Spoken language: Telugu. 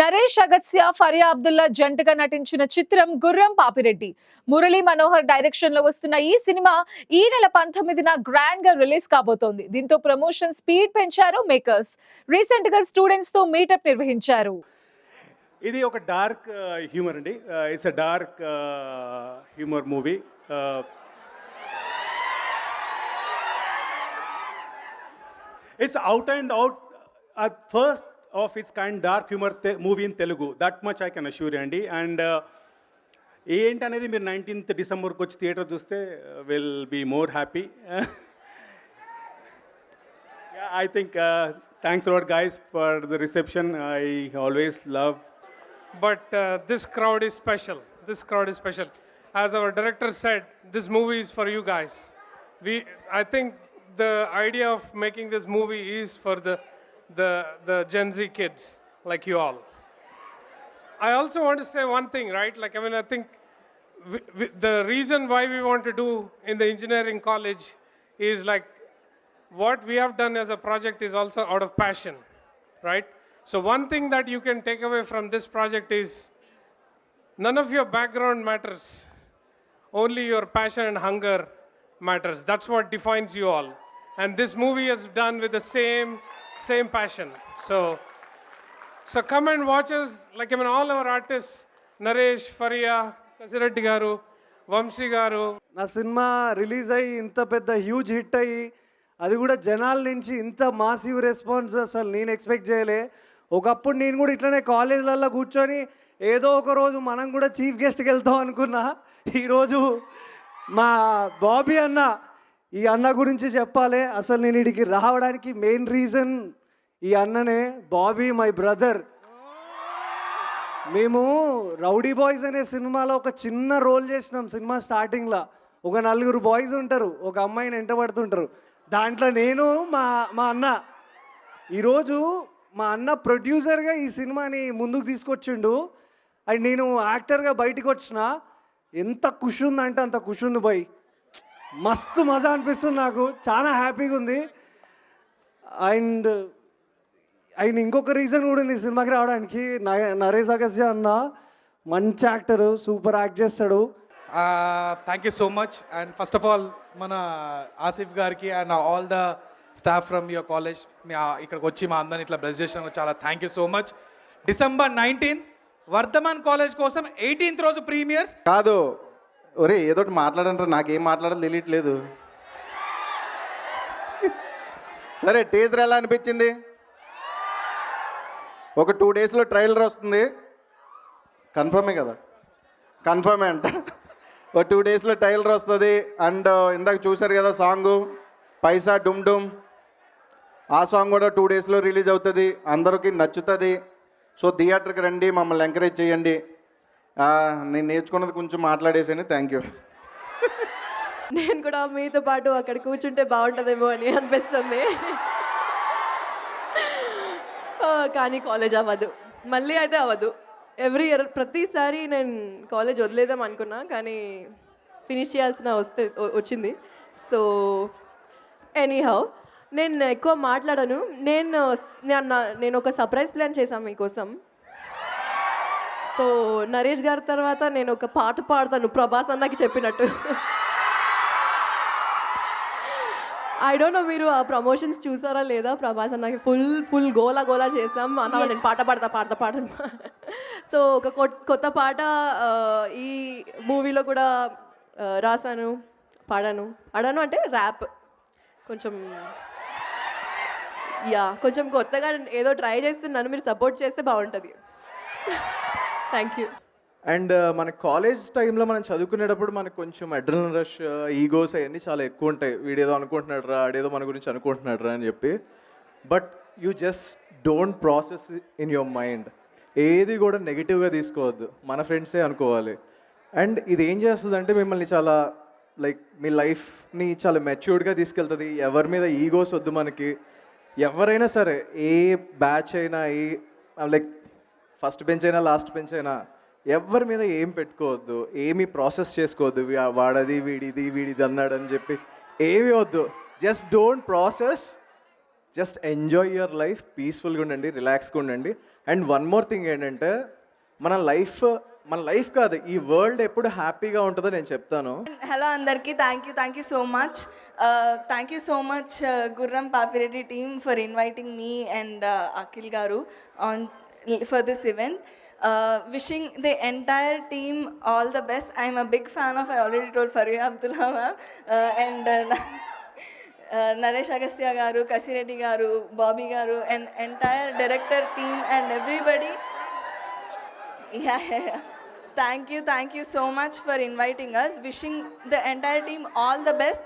నరేష్ అగత్స్య ఫరియా అబ్దుల్లా జంటగా నటించిన చిత్రం గుర్రం పాపిరెడ్డి. మురళీ మనోహర్ డైరెక్షన్లో వస్తున్న ఈ సినిమా ఈ నెల పంతొమ్మిదిన గ్రాండ్గా రిలీజ్ కాబోతోంది. దీంతో ప్రమోషన్ స్పీడ్ పెంచారు మేకర్స్. రీసెంట్గా స్టూడెంట్స్తో మీటప్ నిర్వహించారు. ఇది ఒక డార్క్ హ్యూమర్ అండి. It's a dark humour movie. It's out and out. First Of it's kind dark humour movie in Telugu that much I can assure అండి అండ్ ఏంటి అనేది మీరు నైన్టీన్త్ డిసెంబర్కి వచ్చి థియేటర్ చూస్తే uh, will be more happy Yeah, I think uh, thanks a lot, guys, for the reception. I always love. but uh, this crowd is special. This crowd is special. As our director said, this movie is for you guys. We, I think the idea of making this movie is for the, the, the Gen Z kids like you all. I also want to say one thing, right? Like, I mean, I think we, we, the reason why we want to do in the engineering college is like what we have done as a project is also out of passion, right? So, one thing that you can take away from this project is none of your background matters, only your passion and hunger matters. That's what defines you all. And this movie is done with the same, same passion. So, so come and watch us, like I mean, all our artists, Naresh, Faria, Kasireddy Garu, Vamsi Garu, నా సినిమా రిలీజ్ అయ్యి ఇంత పెద్ద హ్యూజ్ హిట్ అయ్యి అది కూడా జనాల నుంచి ఇంత మాసివ్ రెస్పాన్స్ అసలు నేను ఎక్స్పెక్ట్ చేయలే. ఒకప్పుడు నేను కూడా ఇట్లనే కాలేజీలలో కూర్చొని ఏదో ఒక రోజు మనం కూడా చీఫ్ గెస్ట్కి వెళ్తాం అనుకున్నా. ఈరోజు మా బాబీ అన్న ఈ అన్న గురించి చెప్పాలి. అసలు నేను ఇడికి రావడానికి మెయిన్ రీజన్ ఈ అన్ననే. Bobby my brother. మేము రౌడీ బాయ్స్ అనే సినిమాలో ఒక చిన్న రోల్ చేసినాం సినిమా స్టార్టింగ్లో. ఒక నలుగురు బాయ్స్ ఉంటారు. ఒక అమ్మాయిని వెంటబడుతుంటారు దాంట్లో నేను మా మా అన్న. ఈరోజు మా అన్న ప్రొడ్యూసర్గా ఈ సినిమాని ముందుకు తీసుకొచ్చిండు. అండ్ నేను యాక్టర్గా బయటికి వచ్చిన. ఎంత ఖుషి ఉందంటే అంత ఖుషి ఉంది బాయ్. మస్తు మజా అనిపిస్తుంది నాకు. చాలా హ్యాపీగా ఉంది. అండ్ ఆయన ఇంకొక రీజన్ కూడా ఉంది ఈ సినిమాకి రావడానికి. నరేష్ అగస్య అన్న మంచి యాక్టర్ సూపర్ యాక్ట్ చేస్తాడు. Thank you so much and first of all మన ఆసిఫ్ గారికి and all the staff from your college మీ ఇక్కడికి వచ్చి మా అందరిని ఇట్లా బ్లెస్ చేసినందుకు చాలా thank you so much December nineteen Vardhaman college కోసం ఎయిటీన్త్ రోజు ప్రీమియర్స్ కాదు ఒరే ఏదో ఒకటి మాట్లాడంటారు నాకేం మాట్లాడాలి తెలియట్లేదు. సరే టీజర్ ఎలా అనిపించింది? ఒక టూ డేస్లో ట్రైలర్ వస్తుంది. కన్ఫర్మే కదా? కన్ఫర్మే అంట. ఒక టూ డేస్లో ట్రైలర్ వస్తుంది. అండ్ uh, ఇందాక చూశారు కదా సాంగు పైసా డుమ్ డుమ్. ఆ సాంగ్ కూడా టూ డేస్లో రిలీజ్ అవుతుంది. అందరికీ నచ్చుతుంది. సో థియేటర్కి రండి మమ్మల్ని ఎంకరేజ్ చేయండి. నేను నేర్చుకున్నది కొంచెం మాట్లాడేసాను థ్యాంక్ యూ నేను కూడా మీతో పాటు అక్కడ కూర్చుంటే బాగుంటుందేమో అని అనిపిస్తుంది. కానీ కాలేజ్ అవ్వదు. మళ్ళీ అయితే అవ్వదు. ఎవ్రీ ఇయర్ ప్రతిసారి నేను కాలేజ్ వదిలేదాం అనుకున్నా కానీ ఫినిష్ చేయాల్సిన వస్తే వచ్చింది. సో ఎనీహౌ నేను ఎక్కువ మాట్లాడను. నేను నేను నా- నేను ఒక సర్ప్రైజ్ ప్లాన్ చేశాను మీకోసం. సో నరేష్ గారి తర్వాత నేను ఒక పాట పాడతాను ప్రభాస్ అన్నకి చెప్పినట్టు. ఐ డోంట్ నో మీరు ఆ ప్రమోషన్స్ చూసారా లేదా? ప్రభాస్ అన్నకి ఫుల్ ఫుల్ గోలా గోలా చేసాం అన్న నేను పాట పాడతా పాడతా పాట సో ఒక కొత్త పాట ఈ మూవీలో కూడా రాశాను పాడాను. పాడాను అంటే ర్యాప్ కొంచెం యా కొంచెం కొత్తగా ఏదో ట్రై చేస్తున్నాను మీరు సపోర్ట్ చేస్తే బాగుంటుంది. థ్యాంక్ యూ అండ్ మన కాలేజ్ టైంలో మనం చదువుకునేటప్పుడు మనకు కొంచెం అడ్రినల్ రష్ ఈగోస్ అవన్నీ చాలా ఎక్కువ ఉంటాయి. వీడేదో అనుకుంటున్నాడు రా ఆడేదో మన గురించి అనుకుంటున్నాడు రా అని చెప్పి. But you just don't process in your mind ఏది కూడా నెగిటివ్గా తీసుకోవద్దు. మన ఫ్రెండ్సే అనుకోవాలి. అండ్ ఇది ఏం చేస్తుంది అంటే మిమ్మల్ని చాలా లైక్ మీ లైఫ్ని చాలా మెచ్యూర్డ్గా తీసుకెళ్తుంది. ఎవరి మీద ఈగోస్ వద్దు మనకి. ఎవరైనా సరే ఏ బ్యాచ్ అయినా ఏ లైక్ ఫస్ట్ బెంచ్ అయినా లాస్ట్ బెంచ్ అయినా ఎవరి మీద ఏం పెట్టుకోవద్దు ఏమి ప్రాసెస్ చేసుకోవద్దు వాడది వీడిది వీడిది అన్నాడు అని చెప్పి ఏమీ వద్దు. Just don't process just enjoy your life పీస్ఫుల్గా ఉండండి రిలాక్స్గా ఉండండి. అండ్ వన్ మోర్ థింగ్ ఏంటంటే మన లైఫ్ మన లైఫ్ కాదు ఈ వరల్డ్ ఎప్పుడు హ్యాపీగా ఉంటుందో నేను చెప్తాను. హలో అందరికీ thank you thank you so much thank you so much Gurram Papireddy team for inviting me and Akhil garu on for this event. Uh, wishing the entire team all the best. I'm a big fan of, I already told Faria Abdullah uh, and uh, uh, Naresh Agastya Garu, Kasireddy Garu, Bobby Garu, and entire director team and everybody. Yeah, yeah, yeah. Thank you, thank you so much for inviting us. Wishing the entire team all the best.